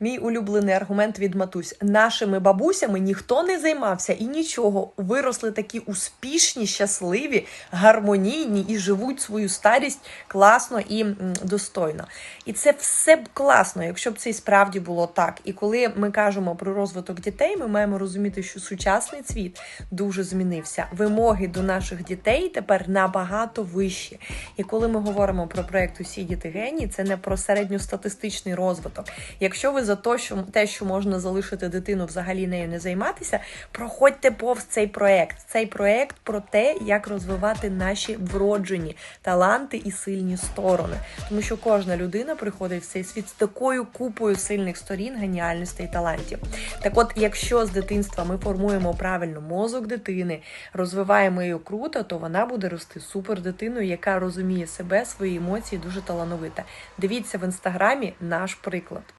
Мій улюблений аргумент від матусь: нашими бабусями ніхто не займався і нічого. Виросли такі успішні, щасливі, гармонійні і живуть свою старість класно і достойно. І це все б класно, якщо б це і справді було так. І коли ми кажемо про розвиток дітей, ми маємо розуміти, що сучасний світ дуже змінився. Вимоги до наших дітей тепер набагато вищі. І коли ми говоримо про проект Усі діти генії, це не про середньостатистичний розвиток. Якщо ви за те, що те, що можна залишити дитину, взагалі нею не займатися, проходьте повз цей проект. Цей проект про те, як розвивати наші вроджені таланти і сильні сторони, тому що кожна людина приходить в цей світ з такою купою сильних сторін, геніальностей і талантів. Так, от, якщо з дитинства ми формуємо правильно мозок дитини, розвиваємо її круто, то вона буде рости супер дитиною, яка розуміє себе, свої емоції, дуже талановита. Дивіться в інстаграмі наш приклад.